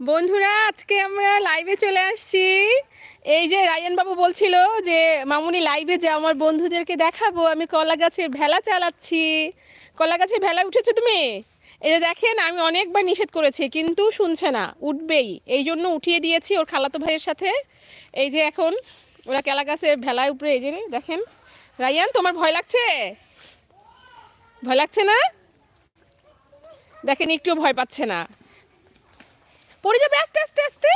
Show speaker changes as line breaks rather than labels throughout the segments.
বন্ধুরা, আজকে আমরা লাইভে চলে আসছি। এই যে রায়ান বাবু বলছিল যে, মামুনি লাইভে যে, আমার বন্ধুদেরকে দেখাবো, আমি কলা গাছের ভেলা চালাচ্ছি। কলা গাছের ভেলা উঠেছো তুমি? এই যে দেখেন, আমি অনেকবার নিষেধ করেছি, কিন্তু শুনছে না, উঠবেই। এই জন্য উঠিয়ে দিয়েছি ওর খালাতো ভাইয়ের সাথে। এই যে এখন ওরা কেলা গাছের ভেলায় উপরে এই যে দেখেন। রায়ান, তোমার ভয় লাগছে? ভয় লাগছে না? দেখেন, একটুও ভয় পাচ্ছে না। পড়ে যাবে আস্তে আস্তে আস্তে।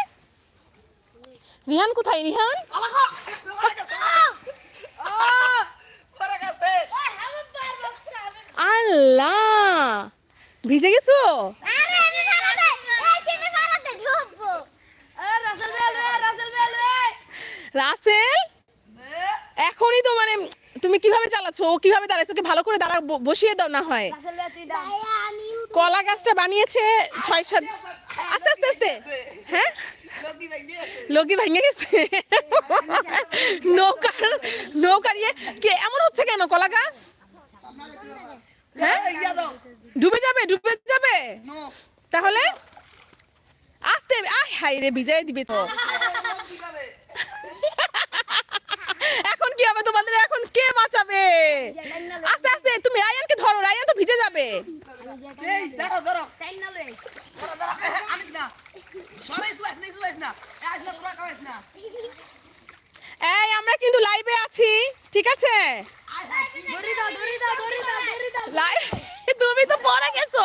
রিহান কোথায়? রিহান? আল্লাহ! ভিজে গেছো? রাসেল? এখনই তো মানে তুমি কীভাবে চালাচ্ছ? ও কীভাবে দাঁড়াইছো? ওকে ভালো করে দাঁড়া বসিয়ে দাও না হয়। কলা গাছটা বানিয়েছে ছয় সাত আস্তে আস্তে আস্তে। হ্যাঁ? লগি ভেঙে গেছে। নৌকার নৌকার ইয়ে কে, এমন হচ্ছে কেন? কলা গাছ? হ্যাঁ? ডুবে যাবে ডুবে যাবে। তাহলে? আস্তে, আয় হাই রে ভিজাই দিবে তো। এখন কি হবে তোমাদের? এখন কে বাঁচাবে? আস্তে আস্তে, তুমি রায়ানকে ধরো, রায়ান তো ভিজে যাবে। এই আমরা কিন্তু লাইভে আছি ঠিক আছে? তুমি তো পড়ে গেছো।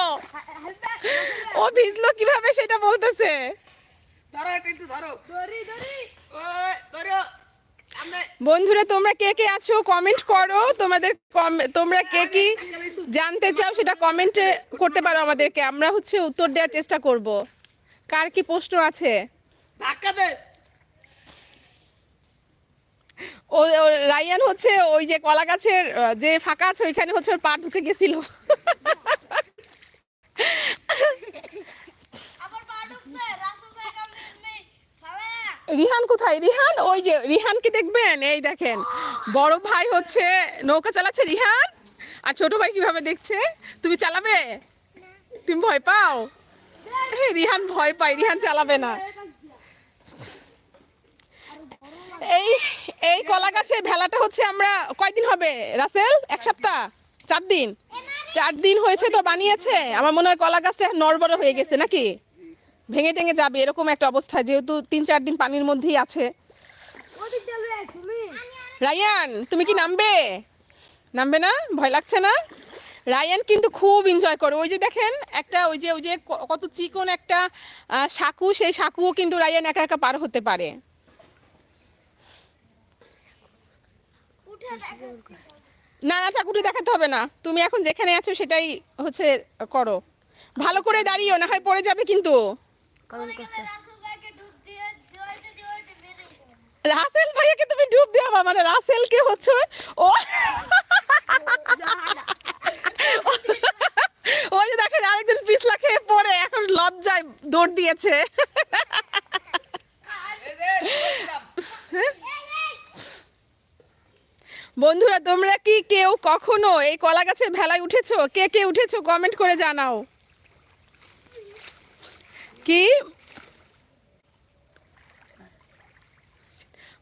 ও ভিজলো কীভাবে সেটা বলতেছে? বন্ধুরা তোমরা কে কে আছো? কমেন্ট করো। তোমাদের তোমরা কে কি জানতে চাও সেটা কমেন্টে করতে পারো আমাদেরকে। আমরা হচ্ছে উত্তর দেওয়ার চেষ্টা করব। কার কি প্রশ্ন আছে? ও ও রায়ান হচ্ছে ওই যে কলা গাছের যে ফাঁকা আছে ওইখানে হচ্ছে ওর পা ঢুকে গেছিল। রিহান কোথায়? রিহান, ওই যে রিহানকে দেখবেন? এই দেখেন, বড় ভাই হচ্ছে, নৌকা চালাচ্ছে রিহান? আর ছোট ভাই কীভাবে দেখছে? তুমি চালাবে? তুমি ভয় পাও? রিহান ভয় পায়, রিহান চালাবে না। এই এই কলা গাছে ভেলাটা হচ্ছে আমরা, কয়দিন হবে? রাসেল, এক সপ্তাহ? চার দিন? চার দিন হয়েছে তো বানিয়েছে? আমার মনে হয় কলা গাছটা নড়বড় হয়ে গেছে, নাকি? ভেঙে টেঙে যাবে, এরকম একটা অবস্থা, যেহেতু তিন চার দিন পানির মধ্যেই আছে। রায়ান, তুমি কি নামবে? নামবে না? ভয় লাগছে না? রায়ান কিন্তু খুব এনজয় করে। ওই যে দেখেন, একটা ওই যে ওই যে কত চিকন একটা সাঁকু, সেই সাঁকুও কিন্তু রায়ান একা একা পার হতে পারে। না না চাকুটি দেখাতে হবে না। তুমি এখন যেখানে আছো সেটাই হচ্ছে করো। ভালো করে দাঁড়িয়েও না হয় পড়ে যাবে কিন্তু। রাসেল ভাইয়াকে তুমি ডুব দেওয়া মানে রাসেলকে হচ্ছে ও ওই যে দেখেন আরেকজন পিছলা খেয়ে পড়ে এখন লজ্জায় দৌড় দিয়েছে। বন্ধুরা তোমরা কি কেউ কখনো এই কলা গাছের ভেলায় উঠেছো? কে কে উঠেছো? কমেন্ট করে জানাও। কি?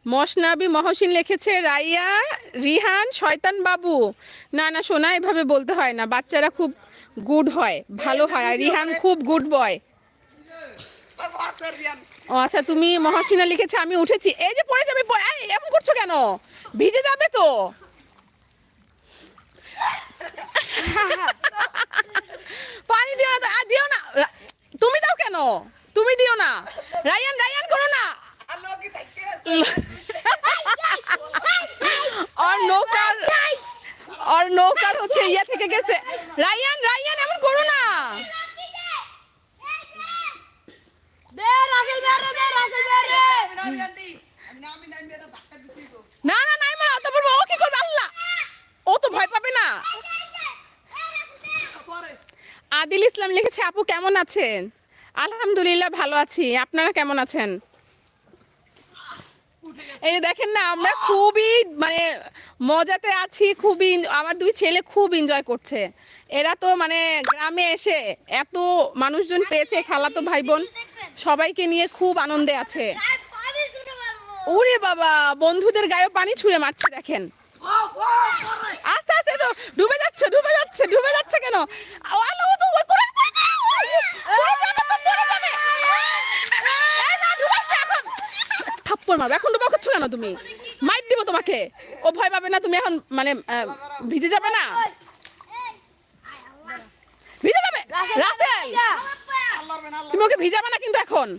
মশনাবি মহসিন লিখেছে, রাইয়া, রিহান, শয়তান বাবু। না না শোনা এভাবে বলতে হয় না। বাচ্চারা খুব গুড হয়, ভালো হয়। আর রিহান খুব গুড বয়। ও আচ্ছা তুমি মহাসিনা লিখেছে, আমি উঠেছি। এই যে পড়ে যাবে এমন করছ কেন? ভিজে যাবে তো। পানি দিও না দিও না রা- তুমি দাও কেন তুমি দিও না রায়ান রায়ান করো না। আর নৌকার আর নৌকার হচ্ছে ইয়া থেকে গেছে। রায়ান রায়ান এমন করো না। না না নাই মারা তারপর ও কি করবে? আল্লাহ! ও তো ভয় পাবে না। আদিল ইসলাম লিখেছে আপু কেমন আছেন? আলহামদুলিল্লাহ ভালো আছি আপনারা কেমন আছেন এই দেখেন না আমরা খুবই মানে মজাতে আছি খুবই আমার দুই ছেলে খুব এনজয় করছে এরা তো মানে গ্রামে এসে এত মানুষজন পেয়েছে খালাতো ভাই বোন সবাইকে নিয়ে খুব আনন্দে আছে ওরে বাবা বন্ধুদের গায়ে পানি ছুঁড়ে মারছে দেখেন আস্তে আস্তে তো ডুবে যাচ্ছে ডুবে যাচ্ছে ডুবে যাচ্ছে কেন আলো তো ওই করে পড়ে যাও। পড়ে যাবে তো, পড়ে যাবে। এই না, ডুবাস না এখন। থাপ্পড় মারবে এখন ডুবা করছ কেন তুমি? মাইট দিব তোমাকে। ও ভয় পাবে না, তুমি এখন মানে ভিজে যাবে না? ভিজে যাবে? রাসেল! তুমি ওকে ভিজাবে না কিন্তু এখন?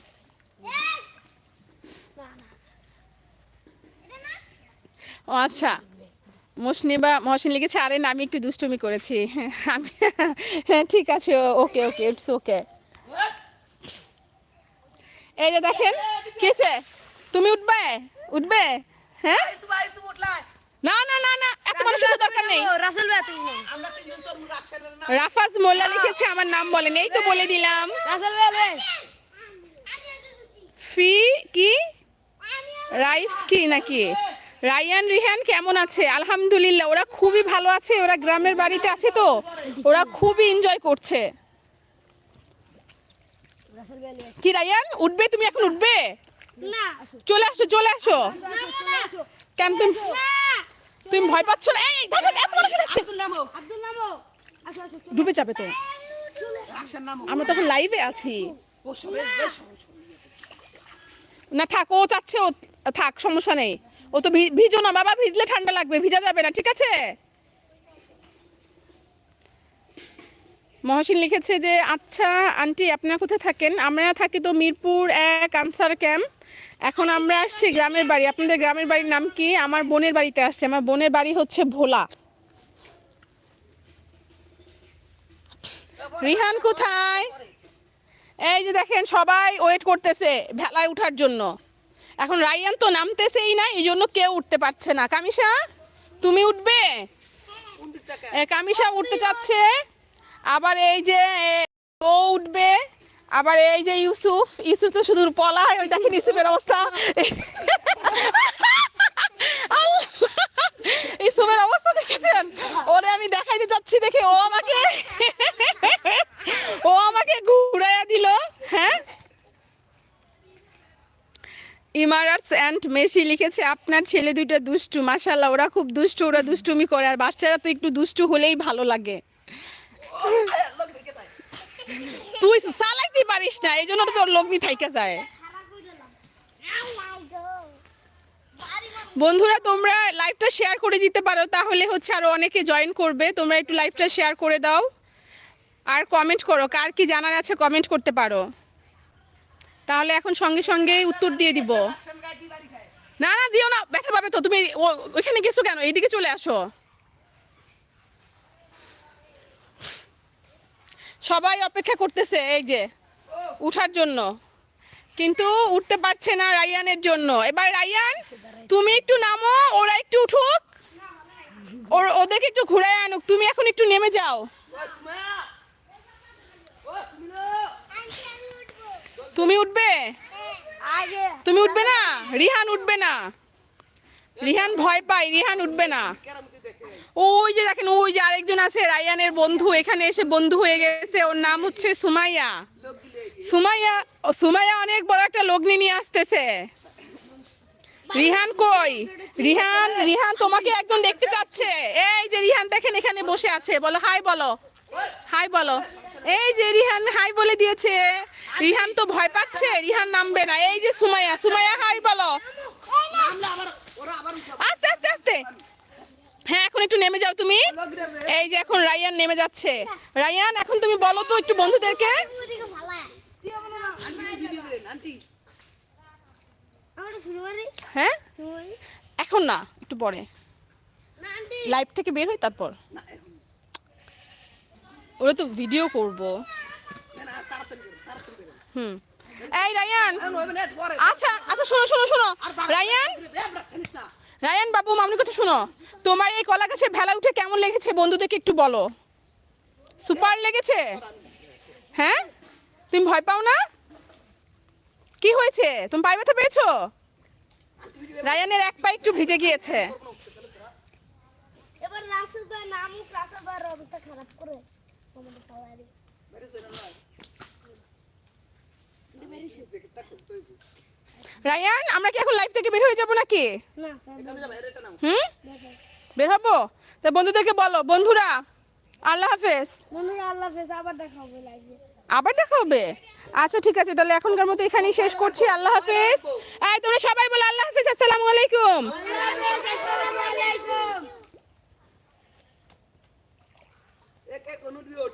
ও আচ্ছা। মুসনিবা মহসিন লিখেছে, আরে না, আমি একটু দুষ্টুমি করেছি। আমি হ্যাঁ ঠিক আছে, ওকে ওকে ইটস ওকে এই যে দেখেন কেছে উঠবে? উঠবে হ্যাঁ না না না না এত মানুষের দরকার নেই।
রাসেল
রাফাজ মোল্লা লিখেছে আমার নাম বলেন এই তো বলে দিলাম।
রাসেল ভাই ভাই।
ফি কি? রাইফ কি নাকি? রায়ান রিহান কেমন আছে? আলহামদুলিল্লাহ ওরা খুবই ভালো আছে ওরা গ্রামের বাড়িতে আছে তো। ওরা খুবই এনজয় করছে। কি রায়ান উঠবে? তুমি এখন উঠবে? চলে আসো চলে আসো। কেন তুমি তুমি ভয় পাচ্ছ না? এই দেখো এত মানুষ
আসো
ডুবে যাবে তো। আমরা তখন লাইভে আছি। না থাক ও চাচ্ছে ও থাক সমস্যা নেই। ও তো ভি- ভিজো না বাবা ভিজলে ঠান্ডা লাগবে ভিজা যাবে না ঠিক আছে? মহসিন লিখেছে যে আচ্ছা আন্টি আপনারা কোথায় থাকেন? আমরা থাকি তো মিরপুর এক আনসার ক্যাম্প। এখন আমরা আসছি গ্রামের বাড়ি। আপনাদের গ্রামের বাড়ির নাম কি? আমার বোনের বাড়িতে আসছে। আমার বোনের বাড়ি হচ্ছে ভোলা। রিহান কোথায়? এই যে দেখেন সবাই ওয়েট করতেছে ভেলায় ওঠার জন্য। এখন রাইয়ান তো নামতেছেই না এই জন্য কেউ উঠতে পারছে না। কামিশা তুমি উঠবে? কামিশা উঠতে চাচ্ছে। আবার এই যে ও উঠবে। আবার এই যে ইউসুফ ইউসুফ তো শুধু পলায়, ওই দেখেন ইউসুফের অবস্থা। ইউসুফের অবস্থা দেখেছেন? ওরে, আমি দেখাইতে চাচ্ছি দেখে, ও আমাকে ও আমাকে ঘুরাইয়া দিল হ্যাঁ? ইমারাটস অ্যান্ড মেসি লিখেছে, আপনার ছেলে দুইটা দুষ্টু মাশাল্লাহ ওরা খুব দুষ্টু, ওরা দুষ্টুমি করে, আর বাচ্চারা তো একটু দুষ্টু হলেই ভালো লাগে। তুই চালাইতে পারিস না, এই জন্য তোর লগ্নি থাইকা যায়। বন্ধুরা, তোমরা লাইভটা শেয়ার করে দিতে পারো, তাহলে হচ্ছে আরও অনেকে জয়েন করবে। তোমরা একটু লাইভটা শেয়ার করে দাও। আর কমেন্ট করো, কার কি জানার আছে কমেন্ট করতে পারো। তাহলে এখন সঙ্গে সঙ্গে উত্তর দিয়ে দিব। না না, দিও না, ব্যথা পাবে তো। তুমি ওইখানে গেছো কেন? এইদিকে চলে আসো। সবাই অপেক্ষা করতেছে এই যে উঠার জন্য। কিন্তু উঠতে পারছে না রায়ানের জন্য। এবার রায়ান তুমি একটু নামো ওরা একটু উঠুক। ওর ওদেরকে একটু ঘুরায় আনুক। তুমি এখন একটু নেমে যাও। তুমি উঠবে? তুমি উঠবে না? রিহান উঠবে না? রিহান ভয় পায়, রিহান উঠবে না। ওই যে দেখেন, ওই যে আরেকজন আছে, রায়ানের বন্ধু, এখানে এসে বন্ধু হয়ে গেছে, ওর নাম হচ্ছে সুমাইয়া। সুমাইয়া সুমাইয়া অনেক বড় একটা লগ্নি নিয়ে আসতেছে। রিহান কই? রিহান রিহান তোমাকে একদম দেখতে চাচ্ছে। এই যে রিহান দেখেন, এখানে বসে আছে। বলো, হাই বলো। হাই বলো। এই যে রিহান, হাই বলে দিয়েছে। রিহান তো ভয় পাচ্ছে, রিহান নামবে না। এই যে সুমাইয়া সুমাইয়া, হাই বলো। আস্তে আস্তে আস্তে। হ্যাঁ এখন একটু নেমে যাও তুমি। এই যে এখন রায়ান নেমে যাচ্ছে। রায়ান এখন তুমি বলো তো একটু বন্ধুদেরকে। হ্যাঁ? এখন না একটু পরে। লাইভ থেকে বের হই তারপর। ওরা তো ভিডিও করব। হুম। এই রায়ান আচ্ছা আচ্ছা শোনো শোনো শোনো। রায়ান রায়ান বাবু মামনি কথা শোনো। তোমার এই কলা গাছে ভেলা উঠে কেমন লেগেছে বন্ধুদেরকে একটু বলো। সুপার লেগেছে? হ্যাঁ? তুমি ভয় পাও না? কি হয়েছে? তুমি পায়ে ব্যথা পেয়েছ? রায়ানের এক পা একটু ভিজে গিয়েছে।
এবার রাসেল ভাই নামুক রাসেল অবস্থা খারাপ করে
রায়ান আমরা কি এখন লাইভ থেকে বের হয়ে যাব নাকি?
না
হুম? বের হব? তা বন্ধুদেরকে বলো বন্ধুরা আল্লাহ হাফেজ।
বন্ধুরা আল্লাহ হাফেজ আবার দেখা হবে লাইভে
আবার দেখা হবে? আচ্ছা ঠিক আছে তাহলে এখনকার মতো এখানেই শেষ করছি। আল্লাহ হাফেজ। এই তোমরা সবাই বলো আল্লাহ হাফেজ আসসালামু আলাইকুম।
আসসালামু আলাইকুম
এক এক অনুরোধ